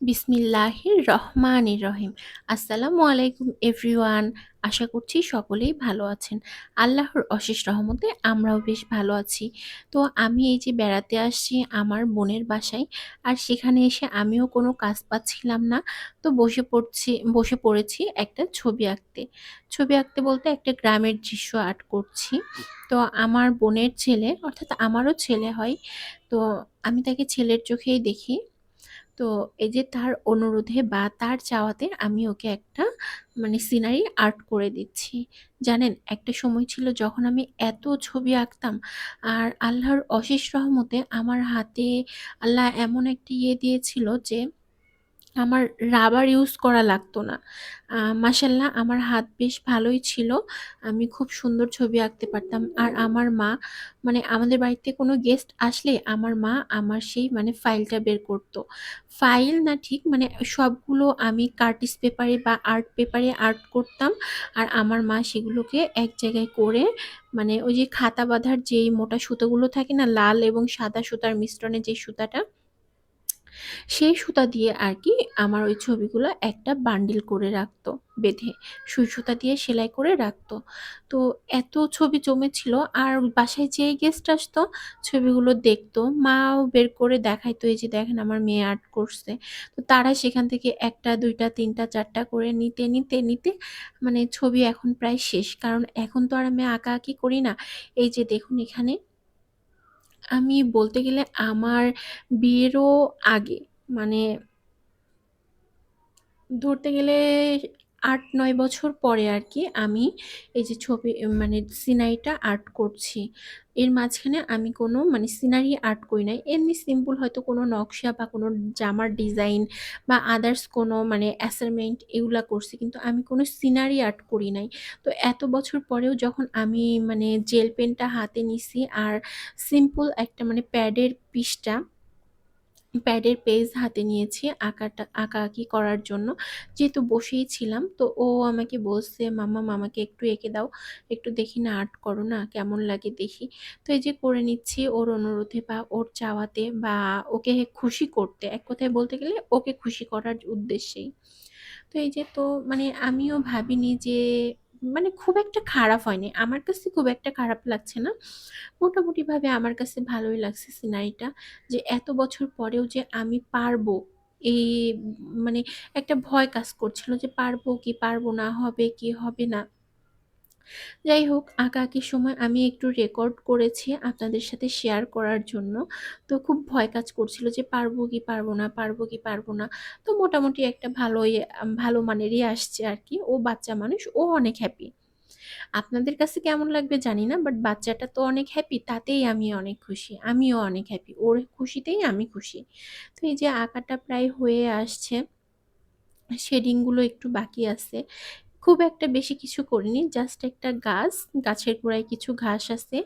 বিসমিল্লাহির রহমানির রহিম আসসালামু আলাইকুম, এভরিওয়ান। আশা করছি সকলেই ভালো আছেন। আল্লাহর অশেষ রহমতে আমরাও বেশ ভালো আছি। তো আমি এই যে বেড়াতে আসছি আমার বোনের বাসায়, আর সেখানে এসে আমিও কোনো কাজ পাচ্ছিলাম না, তো বসে পড়ছি, বসে পড়েছি একটা ছবি আঁকতে। ছবি আঁকতে বলতে একটা গ্রামের দৃশ্য আর্ট করছি। তো আমার বোনের ছেলে, অর্থাৎ আমারও ছেলে হয়, তো আমি তাকে ছেলের চোখেই দেখি। তো এই যে তার অনুরোধে বা তার চাওয়াতে আমি ওকে একটা মানে সিনারি আর্ট করে দিচ্ছি। জানেন, একটা সময় ছিল যখন আমি এত ছবি আঁকতাম আর আল্লাহর অশেষ রহমতে আমার হাতে আল্লাহ এমন একটি ইয়ে দিয়েছিল যে আমার রাবার ইউজ করা লাগতো না। আ মাশাআল্লাহ, আমার হাত বেশ ভালোই ছিল। আমি খুব সুন্দর ছবি আঁকতে পারতাম। আর আমার মা মানে আমাদের বাড়িতে কোনো গেস্ট আসলে আমার মা আমার সেই মানে ফাইলটা বের করত। ফাইল না ঠিক মানে সবগুলো আমি কার্টিস পেপারে বা আর্ট পেপারে আর্ট করতাম। আর আমার মা সেগুলোকে এক জায়গায় করে মানে ওই যে খাতা বাঁধার যেই মোটা সুতোগুলো থাকে না, লাল এবং সাদা সুতার মিশ্রণে যে সুতাটা সেই সুতা দিয়ে আর কি আমার ওই ছবিগুলো একটা বান্ডিল করে রাখতো, বেঁধে। সুই সুতা দিয়ে সেলাই করে রাখতো। তো এত ছবি জমেছিল আর বাসায় যেই গেস্ট আসতো, ছবিগুলো দেখতো, মাও বের করে দেখাইতো, এই যে দেখেন আমার মেয়ে আর্ট করছে। তো তারা সেখান থেকে একটা, দুইটা, তিনটা, চারটা করে নিতে নিতে নিতে মানে ছবি এখন প্রায় শেষ। কারণ এখন তো আর আমি আঁকা আঁকি করি না। এই যে দেখুন এখানে আমি বলতে গেলে আমার বিয়েরও আগে মানে ধরতে গেলে ৮-৯ বছর পরে আর কি আমি এই যে ছবি মানে সিনারিটা আর্ট করছি। এর মাঝখানে আমি কোনো মানে সিনারি আর্ট করি নাই। এমনি সিম্পল হয়তো কোনো নকশা বা কোনো জামার ডিজাইন বা আদার্স কোনো মানে অ্যাসাইনমেন্ট এগুলা করছি। কিন্তু আমি কোনো সিনারি আর্ট করি নাই। তো এত বছর পরেও যখন আমি মানে জেল পেনটা হাতে নিছি আর সিম্পল একটা মানে প্যাডের পিসটা প্যাডের পেজ হাতে নিয়েছি আঁকাটা আঁকাআঁকি করার জন্য। যেহেতু বসেই ছিলাম তো ও আমাকে বলছে, মামা মামাকে একটু এঁকে দাও। একটু দেখি না আর্ট করো না, কেমন লাগে দেখি।" তো এই যে করে নিচ্ছি ওর অনুরোধে বা ওর চাওয়াতে বা ওকে খুশি করতে। এক কথায় বলতে গেলে ওকে খুশি করার উদ্দেশ্যেই। তো এই যে তো মানে আমিও ভাবিনি যে মানে খুব একটা খারাপ হয়নি। আমার কাছে খুব একটা খারাপ লাগছে না। মোটামুটিভাবে আমার কাছে ভালোই লাগছে সিনারিটা। যে এত বছর পরেও যে আমি পারব, এই মানে একটা ভয় কাজ করছিল যে পারব কি পারব না, হবে কি হবে না। যাই হোক আঁকা আঁকাআঁকির সময় আমি একটু রেকর্ড করেছি আপনাদের সাথে শেয়ার করার জন্য। তো খুব ভয় কাজ করছিল যে পারব কি পারব না, পারব কি পারব না। তো মোটামুটি একটা ভালোই ভালো মানেরই আসছে আর কি ও বাচ্চা মানুষ, ও অনেক হ্যাপি। আপনাদের কাছে কেমন লাগবে জানি না। বাট বাচ্চাটা তো অনেক হ্যাপি, তাতেই আমি অনেক খুশি। আমিও অনেক হ্যাপি। ওর খুশিতেই আমি খুশি। তো এই যে আঁকাটা প্রায় হয়ে আসছে। শেডিংগুলো একটু বাকি আছে। খুব একটা বেশি কিছু করিনি। জাস্ট একটা গাছ, গাছের গোড়ায় কিছু ঘাস আছে।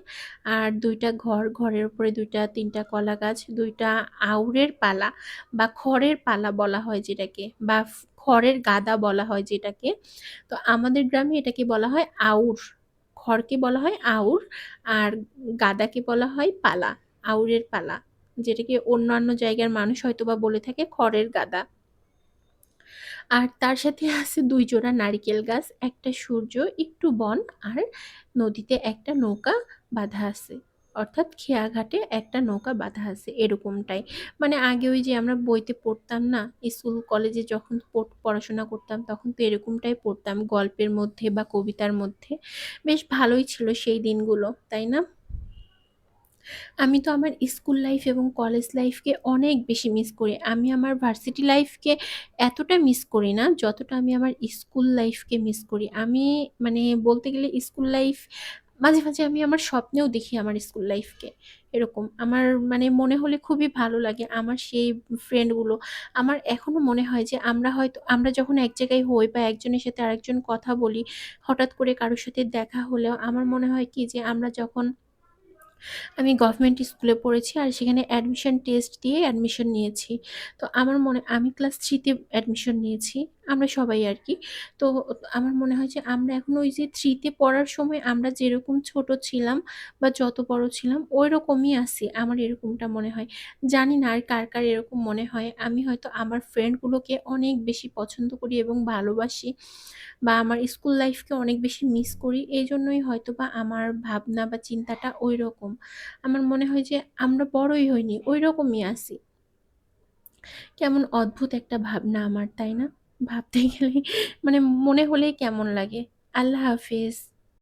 আর দুইটা ঘর, ঘরের উপরে দুইটা তিনটা কলা গাছ, দুইটা আউরের পালা বা খড়ের পালা বলা হয় যেটাকে বা খড়ের গাদা বলা হয় যেটাকে। তো আমাদের গ্রামে এটাকে বলা হয় আউর। খড়কে বলা হয় আউর আর গাদাকে বলা হয় পালা, আউরের পালা। যেটাকে অন্যান্য জায়গার মানুষ হয়তো বা বলে থাকে খড়ের গাদা। আর তার সাথে আছে দুই জোড়া নারিকেল গাছ, একটা সূর্য, একটু বন আর নদীতে একটা নৌকা বাঁধা আছে। অর্থাৎ খেয়াঘাটে একটা নৌকা বাঁধা আছে এরকমটাই। মানে আগে ওই যে আমরা বইতে পড়তাম না? স্কুল কলেজে যখন পড় পড়াশোনা করতাম তখন তো এরকমটাই পড়তাম গল্পের মধ্যে বা কবিতার মধ্যে। বেশ ভালোই ছিল সেই দিনগুলো, তাই না? আমি তো আমার স্কুল লাইফ এবং কলেজ লাইফকে অনেক বেশি মিস করি। আমি আমার ভার্সিটি লাইফকে এতটা মিস করি না, যতটা আমি আমার স্কুল লাইফকে মিস করি। আমি মানে বলতে গেলে স্কুল লাইফ মাঝে, মাঝে আমি আমার স্বপ্নেও দেখি আমার স্কুল লাইফকে। এরকম আমার মানে মনে হলে খুবই ভালো লাগে। আমার সেই ফ্রেন্ডগুলো আমার এখনও মনে হয় যে আমরা হয়তো আমরা যখন এক জায়গায় হই বা একজনের সাথে আরেকজন কথা বলি, হঠাৎ করে কারোর সাথে দেখা হলেও আমার মনে হয় কি যে আমরা যখন আমি গভর্নমেন্ট স্কুলে পড়েছি আর সেখানে অ্যাডমিশন টেস্ট দিয়ে অ্যাডমিশন নিয়েছি। তো আমার মনে, আমি ক্লাস 3 তে অ্যাডমিশন নিয়েছি। আমরা সবাই আর কি তো আমার মনে হয় যে আমরা এখন ওই যে থ্রিতে পড়ার সময় আমরা যেরকম ছোট ছিলাম বা যত বড় ছিলাম ওই রকমই আছি। আমার এরকমটা মনে হয়। জানি না আর কার, কার এরকম মনে হয়। আমি হয়তো আমার ফ্রেন্ডগুলোকে অনেক বেশি পছন্দ করি এবং ভালোবাসি বা আমার স্কুল লাইফকে অনেক বেশি মিস করি। এই জন্যই হয়তো বা আমার ভাবনা বা চিন্তাটা ওই রকম আমার মনে হয় যে আমরা বড়ই হইনি, ওই রকমই আছি। কেমন অদ্ভুত একটা ভাবনা আমার, তাই না? ভাবতে গেলেই মানে মনে হলেই কেমন লাগে। আল্লাহ হাফেজ।